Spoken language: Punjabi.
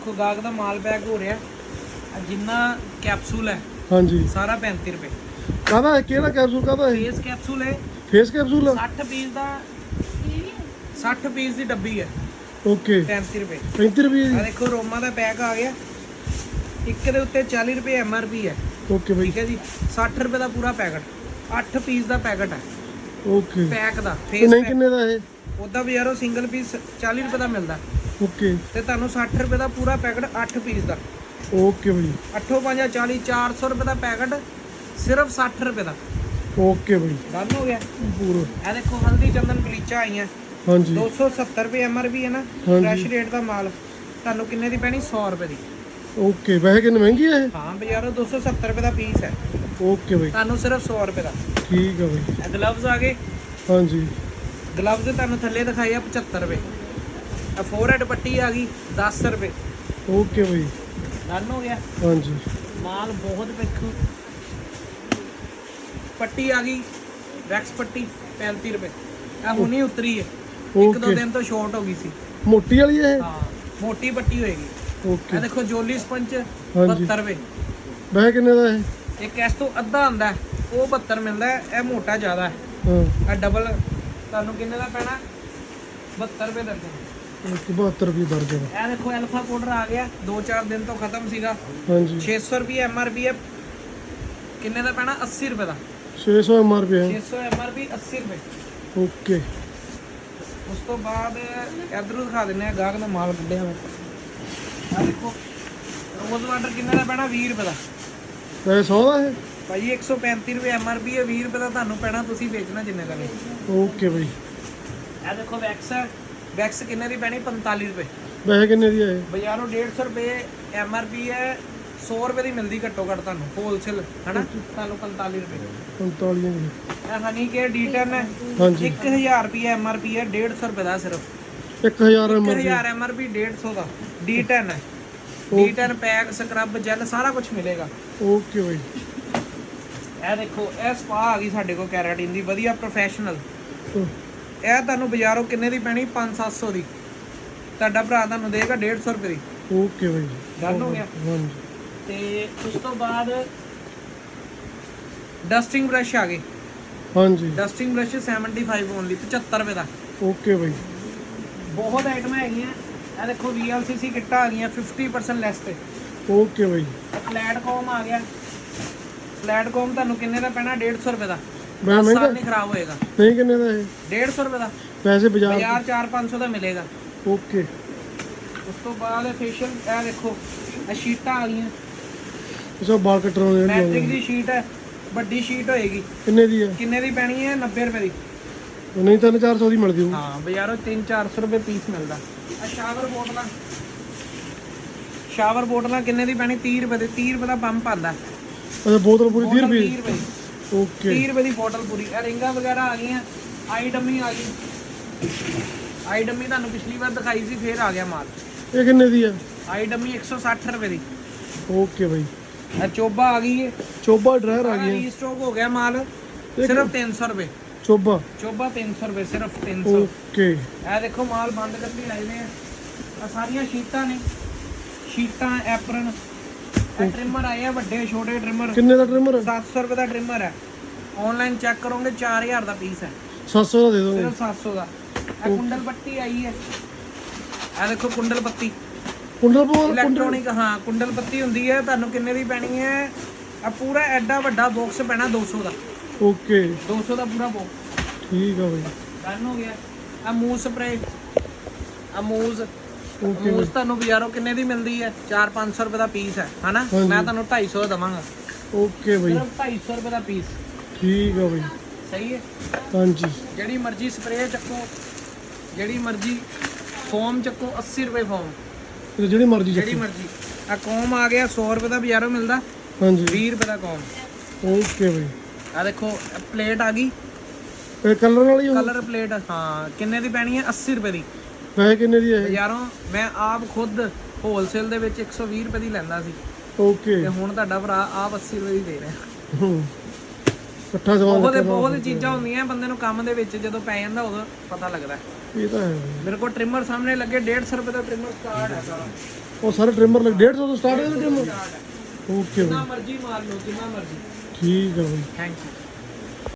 ਦੇਖੋ ਗਾਹਕ ਦਾ ਮਾਲ ਪੈਕ ਹੋ ਰਿਹਾ। ਆਹ ਜਿੰਨਾ ਕੈਪਸੂਲ ਹੈ ਹਾਂਜੀ। ਸਾਰਾ 35 ਰੁਪਏ। ਕਾਹਦਾ ਹੈ ਕਿਹੜਾ ਕੈਪਸੂਲ ਕਾਹਦਾ ਹੈ ਫੇਸ ਕੈਪਸੂਲ ਹੈ। ਫੇਸ ਕੈਪਸੂਲ 60 ਪੀਸ ਦਾ 60 ਪੀਸ ਦੀ ਡੱਬੀ ਹੈ। ਓਕੇ 35 ਰੁਪਏ। 35 ਰੁਪਏ ਆ ਦੇਖੋ ਰੋਮਾ ਦਾ ਪੈਕ ਆ ਗਿਆ। ਇੱਕ ਦੇ ਉੱਤੇ 40 ਰੁਪਏ ਐਮਆਰਪੀ ਹੈ। ਓਕੇ ਬਾਈ। ਠੀਕ ਹੈ ਜੀ। 60 ਰੁਪਏ ਦਾ ਪੂਰਾ ਪੈਕਟ। 8 ਪੀਸ ਦਾ ਪੈਕਟ ਹੈ। ਓਕੇ ਪੈਕ ਦਾ। ਫੇਸ ਨਹੀਂ ਕਿੰਨੇ ਦਾ ਇਹ? ਉਹਦਾ ਬਾਜ਼ਾਰੋਂ ਸਿੰਗਲ ਪੀਸ 40 ਰੁਪਏ ਦਾ ਮਿਲਦਾ। ਓਕੇ। ਤੇ ਤੁਹਾਨੂੰ 60 ਰੁਪਏ ਦਾ ਪੂਰਾ ਪੈਕਟ 8 ਪੀਸ ਦਾ। ਓਕੇ ਬਾਈ 8 5 40 400 ਰੁਪਏ ਦਾ ਪੈਕਟ ਸਿਰਫ 60 ਰੁਪਏ ਦਾ। ਓਕੇ ਬਾਈ ਡਨ ਹੋ ਗਿਆ? ਪੂਰਾ। ਇਹ ਦੇਖੋ ਹਲਦੀ ਚੰਦਨ ਗਲੀਚਾ ਆਈਆਂ। ਹਾਂਜੀ। 270 ਰੁਪਏ ਐਮਆਰਪੀ ਹੈ ਨਾ। ਫਰੈਸ਼ ਰੇਟ ਦਾ ਮਾਲ। ਤੁਹਾਨੂੰ ਕਿੰਨੇ ਦੀ ਪੈਣੀ? 100 ਰੁਪਏ ਦੀ। ਓਕੇ ਵੈਸੇ ਕਿੰਨੀ ਮਹਿੰਗੀ ਹੈ ਹਾਂ ਬਾਜ਼ਾਰੋਂ 270 ਰੁਪਏ ਦਾ ਪੀਸ ਹੈ। ਇਹ ਓਕੇ ਬਾਈ ਤੁਹਾਨੂੰ ਸਿਰਫ 100 ਰੁਪਏ ਦਾ। ਠੀਕ ਆ ਬਾਈ ਇਹ ਗਲਵਜ਼ ਆ ਗਏ। ਹਾਂਜੀ। ਗਲਵਜ਼ ਤੁਹਾਨੂੰ ਥੱਲੇ ਦਿਖਾਈ ਆ 75 ਰੁਪਏ। ਇਹ ਫੋਰਹੈਡ ਪੱਟੀ ਆ ਗਈ 10 ਰੁਪਏ। ਓਕੇ ਬਾਈ। ਡਨ ਹੋ ਗਿਆ। ਹਾਂਜੀ। ਮਾਲ ਬਹੁਤ ਵੇਖੋ ਪੱਟੀ ਆ ਗਈ ਵੈਕਸ ਪੱਟੀ 35 ਰੁਪਏ। ਇਹ ਹੁਣੀ ਉਤਰੀ ਹੈ ਇੱਕ ਦੋ ਦਿਨ ਤੋਂ ਸ਼ਾਰਟ ਹੋ ਗਈ ਸੀ। ਮੋਟੀ ਵਾਲੀ ਇਹ? ਹਾਂ ਮੋਟੀ ਪੱਟੀ ਹੋਏਗੀ। ਓਕੇ। ਇਹ ਦੇਖੋ ਜੋਲੀ ਸਪੰਚ ਹਾਂਜੀ। 72 ਰੁਪਏ। ਵੈਸੇ ਕਿੰਨੇ ਦਾ ਇਹ? ਇੱਕ ਇਸ ਤੋਂ ਅੱਧਾ ਆਂਦਾ ਉਹ 72 ਮਿਲਦਾ ਇਹ ਮੋਟਾ ਜ਼ਿਆਦਾ ਹੈ। ਹਾਂ। ਇਹ ਡਬਲ ਤੁਹਾਨੂੰ ਕਿੰਨੇ ਦਾ ਪੈਣਾ? 72 ਰੁਪਏ ਦਰਜਨ ਓਕੇ 72 ਰੁਪਏ ਦਰਜਨ ਇਹ ਦੇਖੋ ਅਲਫਾ ਪਾਊਡਰ ਆ ਗਿਆ। 2-4 ਦਿਨ ਤੋਂ ਖਤਮ ਸੀਗਾ। ਹਾਂਜੀ। 600 ਰੁਪਏ ਐਮਆਰਪੀ ਹੈ। ਕਿੰਨੇ ਦਾ ਪੈਣਾ? 80 ਰੁਪਏ ਦਾ। 600 ਐਮਆਰਪੀ ਹੈ। 600 ਐਮਆਰਪੀ 80 ਰੁਪਏ। ਓਕੇ। ਉਸ ਤੋਂ ਬਾਅਦ ਇਧਰੋਂ ਦਿਖਾ ਦਿੰਨੇ ਆ ਗਾਹਕ ਦਾ ਮਾਲ ਕੱਢਿਆ ਹੋਇਆ। ਆ ਦੇਖੋ ਰੋਜ਼ ਵਾਟਰ ਕਿੰਨੇ ਦਾ ਪੈਣਾ? 20 ਰੁਪਏ ਦਾ। ਵੈਸੇ 100 ਦਾ ਹੈ ਭਾਈ 135 ਰੁਪਏ ਐਮਆਰਪੀ ਹੈ। 20 ਰੁਪਏ ਦਾ ਤੁਹਾਨੂੰ ਪੈਣਾ ਤੁਸੀਂ ਵੇਚਣਾ ਜਿੰਨੇ ਦਾ ਨਹੀਂ ਓਕੇ ਬਾਈ। ਇਹ ਦੇਖੋ ਵੈਕਸ ਹੈ ਵੈਕਸ ਕਿੰਨੇ ਦੀ ਪੈਣੀ? 45 ਰੁਪਏ। ਵੈਸੇ ਕਿੰਨੇ ਦੀ ਹੈ ਇਹ ਬਾਜ਼ਾਰੋਂ 150 ਰੁਪਏ ਐਮਆਰਪੀ ਹੈ 100 ਰੁਪਏ ਦੀ ਮਿਲਦੀ ਘੱਟੋ ਘੱਟ ਤੁਹਾਨੂੰ ਹੋਲਸੇਲ ਹਨਾ? ਤੁਹਾਨੂੰ 45 ਰੁਪਏ। 45 ਦੀ ਇਹ ਹਨੀ ਕੇ ਡੀ10 ਹੈ। ਹਾਂਜੀ। 1000 ਰੁਪਏ ਐਮਆਰਪੀ ਹੈ 150 ਰੁਪਏ ਦਾ ਸਿਰਫ। 1000 ਐਮਆਰਪੀ 1000 ਐਮਆਰਪੀ 150 ਦਾ। ਡੀ10 ਹੈ। ਡੀ10 ਪੈਕ ਸਕਰਬ ਜੈਲ ਸਾਰਾ ਕੁਝ ਮਿਲੇਗਾ। ਓਕੇ ਬਾਈ। ਇਹ ਦੇਖੋ ਇਹ ਸਪਾ ਆ ਗਈ ਸਾਡੇ ਕੋਲ ਕੈਰਾਟਿਨ ਦੀ ਵਧੀਆ ਪ੍ਰੋਫੈਸ਼ਨਲ ਇਹ ਤੁਹਾਨੂੰ ਬਾਜ਼ਾਰੋਂ ਕਿੰਨੇ ਦੀ ਪੈਣੀ? 5-700 ਦੀ। ਤੁਹਾਡਾ ਭਰਾ ਤੁਹਾਨੂੰ ਦੇਗਾ 150 ਰੁਪਏ ਦੀ। ਓਕੇ ਬਾਈ ਡਨ ਹੋ ਗਿਆ? ਹਾਂਜੀ ਤੇ ਉਸ ਤੋਂ ਬਾਅਦ ਡਸਟਿੰਗ ਬ੍ਰਸ਼ ਆ ਗਏ ਹਾਂਜੀ। ਡਸਟਿੰਗ ਬ੍ਰਸ਼ 75 ਓਨਲੀ 75 ਰੁਪਏ ਦਾ। ਓਕੇ ਬਾਈ ਬਹੁਤ ਆਈਟਮਾਂ ਹੈਗੀਆਂ। ਇਹ ਦੇਖੋ VLCC ਕਿੱਟਾਂ ਆ ਗਈਆਂ 50% ਲੈਸ ਤੇ। ਓਕੇ ਬਾਈ ਪਲੇਟਫਾਰਮ ਆ ਗਿਆ। ਪਲੇਟਫਾਰਮ ਤੁਹਾਨੂੰ ਕਿੰਨੇ ਦਾ ਪੈਣਾ? 150 ਰੁਪਏ ਦਾ। ਮੈਂ ਸਾਲ ਮਹਿੰਗਾ ਨਹੀਂ ਖਰਾਬ ਹੋਏਗਾ। ਨਹੀਂ ਕਿੰਨੇ ਦਾ ਇਹ? 150 ਰੁਪਏ ਦਾ। ਪੈਸੇ ਬਾਜ਼ਾਰ ਬਾਜ਼ਾਰ 4-500 ਦਾ ਮਿਲੇਗਾ। ਓਕੇ। ਉਸ ਤੋਂ ਬਾਅਦ ਫੇਸ਼ੀਅਲ ਇਹ ਦੇਖੋ ਇਹ ਸ਼ੀਟਾਂ ਆ ਗਈਆਂ। ਸੋ ਬਾਲ ਕਟਰ ਦੇ ਮੈਟ੍ਰਿਕ ਦੀ ਸ਼ੀਟ ਹੈ ਵੱਡੀ ਸ਼ੀਟ ਹੋਏਗੀ। ਕਿੰਨੇ ਦੀ ਹੈ ਕਿੰਨੇ ਦੀ ਪੈਣੀ ਹੈ? 90 ਰੁਪਏ ਦੀ। ਨਹੀਂ ਤਾਂ 400 ਦੀ ਮਿਲਦੀ ਹੋਊ। ਹਾਂ ਬਾਜ਼ਾਰੋਂ 3-400 ਰੁਪਏ ਪੀਸ ਮਿਲਦਾ। ਆ। ਸ਼ਾਵਰ ਬੋਟਲਾਂ ਸ਼ਾਵਰ ਬੋਟਲਾਂ ਕਿੰਨੇ ਦੀ ਪੈਣੀ? 30 ਰੁਪਏ ਦੀ 30 ਰੁਪਏ ਦਾ ਪੰਪ ਆਂਦਾ। ਅੱਛਾ ਬੋਤਲ ਪੂਰੀ 30 ਰੁਪਏ 30 ਰੁਪਏ ਦੀ। ਓਕੇ 30 ਰੁਪਏ ਦੀ ਬੋਟਲ ਪੂਰੀ। ਇਹ ਰਿੰਗਾਂ ਵਗੈਰਾ ਆ ਗਈਆਂ। ਆਈ ਡੰਮੀ ਆ ਗਈ। ਆਈ ਡੰਮੀ ਤੁਹਾਨੂੰ ਪਿਛਲੀ ਵਾਰ ਦਿਖਾਈ ਸੀ ਫੇਰ ਆ ਗਿਆ ਮਾਲ। ਇਹ ਕਿੰਨੇ ਦੀ ਹੈ ਆਈ ਡੰਮੀ 160 ਰੁਪਏ ਦੀ। ਓਕੇ ਬਾਈ। ਇਹ ਚੋਬਾ ਆ ਗਈ ਹੈ ਚੋਬਾ ਡਰਾਇਰ ਆ ਗਈ ਹੈ ਰੀਸਟਾਕ ਹੋ ਗਿਆ ਮਾਲ। ਸਿਰਫ 300 ਰੁਪਏ। ਚੋਬਾ। ਚੋਬਾ 300 ਰੁਪਏ ਸਿਰਫ 300 ਓਕੇ ਇਹ ਦੇਖੋ ਮਾਲ ਬੰਦ ਕਰਕੇ ਲਾਏ ਨੇ। ਆ ਸਾਰੀਆਂ ਸ਼ੀਟਾਂ ਨੇ। ਸ਼ੀਟਾਂ ਐਪਰਨ। ਟ੍ਰਿਮਰ ਆਏ ਆ ਵੱਡੇ ਛੋਟੇ ਟ੍ਰਿਮਰ ਕਿੰਨੇ ਦਾ ਟ੍ਰਿਮਰ 700 ਰੁਪਏ ਦਾ ਟ੍ਰਿਮਰ ਹੈ ਆਨਲਾਈਨ ਚੈੱਕ ਕਰੋਗੇ 4000 ਦਾ ਪੀਸ ਹੈ 700 ਦਾ ਦੇ ਦੋਗੇ? ਸਿਰਫ 700 ਦਾ। ਇਹ ਕੁੰਡਲ ਪੱਟੀ ਆਈ ਹੈ। ਇਹ ਦੇਖੋ ਕੁੰਡਲ ਪੱਤੀ। ਕੁੰਡਲ ਪਵਾਲ ਇਲੈਕਟ੍ਰੋਨਿਕ ਹਾਂ ਕੁੰਡਲ ਪੱਤੀ ਹੁੰਦੀ ਹੈ ਤੁਹਾਨੂੰ ਕਿੰਨੇ ਦੀ ਪੈਣੀ ਹੈ? ਆ ਪੂਰਾ ਐਡਾ ਵੱਡਾ ਬਾਕਸ ਪੈਣਾ 200 ਦਾ। ਓਕੇ। 200 ਦਾ ਪੂਰਾ ਬਾਕਸ ਠੀਕ ਆ ਬਾਈ। ਡਨ ਹੋ ਗਿਆ। ਆ ਮੂਸ ਸਪਰੇ ਆ ਮੂਸ ਮੂਸ ਤੁਹਾਨੂੰ ਬਾਜ਼ਾਰੋਂ ਕਿੰਨੇ ਦੀ ਮਿਲਦੀ ਹੈ? 4-500 ਰੁਪਏ ਦਾ ਪੀਸ ਹੈ ਹਨਾ? ਹਾਂਜੀ। ਮੈਂ ਤੁਹਾਨੂੰ 250 ਦਾ ਦਵਾਂਗਾ। ਓਕੇ ਬਾਈ। ਸਿਰਫ 250 ਰੁਪਏ ਦਾ ਪੀਸ ਠੀਕ ਆ ਬਾਈ। ਸਹੀ ਹੈ? ਹਾਂਜੀ। ਜਿਹੜੀ ਮਰਜ਼ੀ ਸਪਰੇ ਚੱਕੋ ਜਿਹੜੀ ਮਰਜ਼ੀ ਫੋਮ ਚੱਕੋ 80 ਰੁਪਏ ਫੋਮ ਤੇ ਜਿਹੜੀ ਮਰਜ਼ੀ ਜਿਹੜੀ ਚੱਕੋ। ਮਰਜ਼ੀ। ਆ ਕੋਮ ਆ ਗਿਆ 100 ਰੁਪਏ ਦਾ ਬਾਜ਼ਾਰੋਂ ਮਿਲਦਾ। ਹਾਂਜੀ। 20 ਰੁਪਏ ਦਾ ਕੋਮ ਓਕੇ ਬਾਈ। ਆ ਦੇਖੋ ਪਲੇਟ ਆ ਗਈ। ਇਹ ਕਲਰ ਵਾਲੀ ਹੋ ਕਲਰ ਪਲੇਟ ਹਾਂ ਕਿੰਨੇ ਦੀ ਪੈਣੀ ਹੈ? 80 ਰੁਪਏ ਦੀ। ਵੈਸੇ ਕਿੰਨੇ ਦੀ ਹੈ? ਬਾਜ਼ਾਰੋਂ ਮੈਂ ਆਪ ਖੁਦ ਹੋਲਸੇਲ ਦੇ ਵਿੱਚ 120 ਰੁਪਏ ਦੀ ਲੈਂਦਾ ਸੀ। ਓਕੇ ਤੇ ਹੁਣ ਤੁਹਾਡਾ ਭਰਾ ਆਪ 80 ਰੁਪਏ ਦੀ ਦੇ ਰਿਹਾ। ਹੂੰ। ਇਕੱਠਾ ਸਮਾਨ ਬਹੁਤ ਰੱਖਣਾ ਬਹੁਤ ਚੀਜ਼ਾਂ ਹੁੰਦੀਆਂ ਬੰਦੇ ਨੂੰ ਕੰਮ ਦੇ ਵਿੱਚ ਜਦੋਂ ਪੈ ਜਾਂਦਾ ਉਦੋਂ ਪਤਾ ਲੱਗਦਾ। ਇਹ ਤਾਂ ਹੈ। ਮੇਰੇ ਕੋਲ ਟ੍ਰਿਮਰ ਸਾਹਮਣੇ ਲੱਗੇ 150 ਰੁਪਏ ਦਾ ਟ੍ਰਿਮਰ ਸਟਾਰਟ ਹੈ ਸਾਰਾ। ਉਹ ਸਾਰੇ ਟ੍ਰਿਮਰ ਲੱਗ 150 ਤੋਂ ਸਟਾਰਟ ਹੈ ਟ੍ਰਿਮਰ ਹੈ। ਓਕੇ ਜਿੰਨਾ ਮਰਜ਼ੀ ਮਾਰ ਲਓ ਜਿੰਨਾ ਮਰਜ਼ੀ। ਠੀਕ ਹੈ ਬਾਈ। Thank you